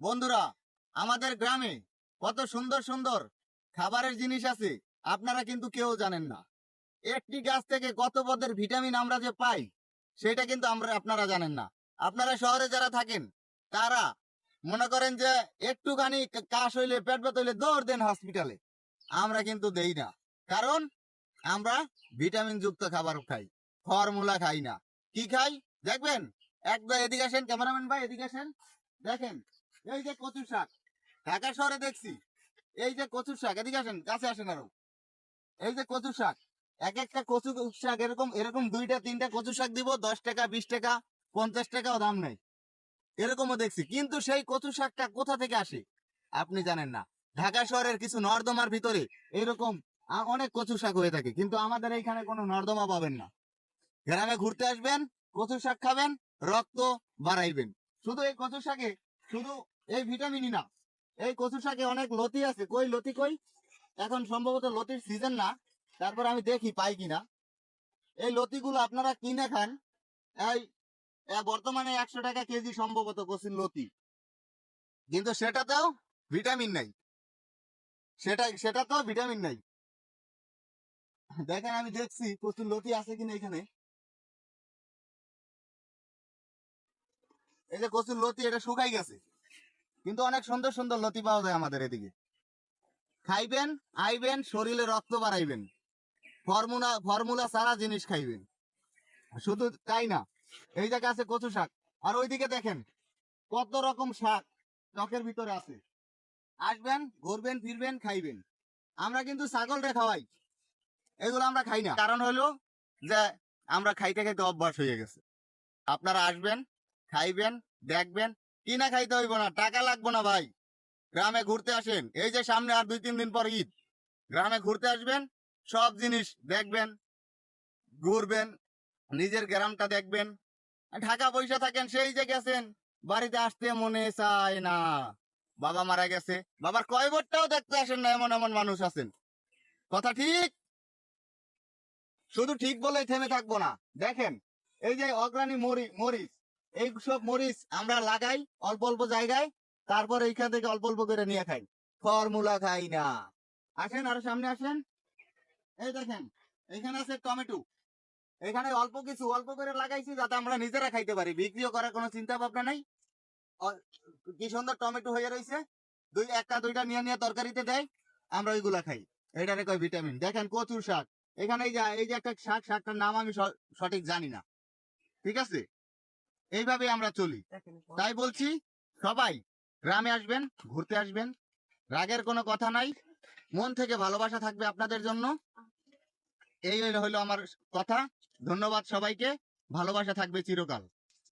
বন্ধুরা, আমাদের গ্রামে কত সুন্দর সুন্দর খাবারের জিনিস আছে, আপনারা কিন্তু কেউ জানেন না। একটি গাছ থেকে কত পদের ভিটামিন আমরা যে পাই, সেটা কিন্তু আমরা, আপনারা জানেন না। আপনারা শহরে যারা থাকেন, তারা মনে করেন যে একটুখানি কাশ হইলে, পেট ব্যথা হইলে দৌড় দেন হসপিটালে আমরা কিন্তু দেই না। কারণ আমরা ভিটামিন যুক্ত খাবার খাই ফর্মুলা খাই না। কি খাই? দেখবেন? একবার এদিকে আসেন ক্যামেরাম্যান ভাই, এদিকে আসেন। দেখেন এই যে কচু শাক, ঢাকা শহরে দেখছি। এই যে কচু শাক, এদিকে আসেন, কাছে আসেন আরও। এই যে কচু শাক, এক একটা কচু শাক এরকম এরকম দুইটা, তিনটা কচু শাক দিব, দশ টাকা, বিশ টাকা, পঞ্চাশ টাকাও দাম নেই। এরকমও দেখছি, কিন্তু সেই কচু শাকটা কোথা থেকে আসে? আপনি জানেন না। ঢাকা শহরের কিছু নর্দমার ভিতরে এরকম অনেক কচু শাক হয়ে থাকে, কিন্তু আমাদের এইখানে কোনো নর্দমা পাবেন না। গ্রামে ঘুরতে আসবেন কচু শাক খাবেন, রক্ত বাড়াইবেন। শুধু এই কচু শাকে শুধু এই ভিটামিনই না, এই কচু শাকে অনেক লতি আছে। কই লতি কই? এখন সম্ভবত লতির সিজন না, তারপর আমি দেখি পাই কিনা। এই লতিগুলো আপনারা কিনে খান। এই বর্তমানে একশো টাকা কেজি সম্ভবত কচুর লতি। কিন্তু সেটাতেও ভিটামিন নাই। সেটা সেটাতেও ভিটামিন নাই। দেখেন আমি দেখছি কচুর লতি আছে কিনা এখানে। এই যে কচুর লতি, এটা শুকাই গেছে। কিন্তু অনেক সুন্দর সুন্দর লতি পাওয়া যায় আমাদের এদিকে। খাইবেন, আইবেন, শরীরে রক্ত বাড়াইবেন। ফর্মুলা ফর্মুলা সারা জিনিস খাইবেন। শুধু তাই না, এই জায়গা আছে কচু শাক। আর ওইদিকে দেখেন, কত রকম শাক টকের ভিতরে আছে। আসবেন, ঘুরবেন, ফিরবেন, খাইবেন। আমরা কিন্তু ছাগল রে খাওয়াই। এগুলো আমরা খাই না। কারণ হলো যে, আমরা খাইতে খাইতে অভ্যাস হয়ে গেছে। আপনারা আসবেন খাইবেন, দেখবেন কিনা খাইতে হইব না, টাকা লাগবো না ভাই। গ্রামে ঘুরতে আসেন, এই যে সামনে আর দুই তিন দিন পর ঈদ। গ্রামে ঘুরতে আসবেন, সব জিনিস দেখবেন, ঘুরবেন, নিজের গ্রামটা দেখবেন। ঢাকা পয়সা থাকেন, সেই যে গেছেন, বাড়িতে আসতে মনে চায় না। বাবা মারা গেছে, বাবার কয় ভোটটাও দেখতে আসেন না, এমন এমন মানুষ আছেন। কথা ঠিক? শুধু ঠিক বলেই থেমে থাকব না, দেখেন, এই যে অগ্রাণী মরি, মরিচ এই সব মরিচ আমরা লাগাই অল্প অল্প জায়গায়, তারপর এইখান থেকে অল্প অল্প করে নিয়ে খাই। ফর্মুলা খাই না। আসেন, আরও সামনে আসেন। এই দেখেন, এখানে আছে টমেটো। এখানে অল্প কিছু, অল্প করে লাগাইছি যাতে আমরা নিজেরা খাইতে পারি। বিক্রিও করার কোনো চিন্তা ভাবনা নাই। কি সুন্দর টমেটো হয়ে রয়েছে দুই, একটা, দুইটা নিয়ে নিয়ে তরকারিতে দেয়। আমরা ওইগুলা খাই। এটারে কয় ভিটামিন। দেখেন, কচুর শাক। এখানে এই যে এই যে একটা শাক, শাকটার নাম আমি সঠিক জানি না। ঠিক আছে? এইভাবে আমরা চলি। তাই বলছি সবাই গ্রামে আসবেন ঘুরতে আসবেন রাগের কোনো কথা নাই মন থেকে ভালোবাসা থাকবে আপনাদের জন্য। এই হইল আমার কথা। ধন্যবাদ সবাইকে। ভালোবাসা থাকবে চিরকাল।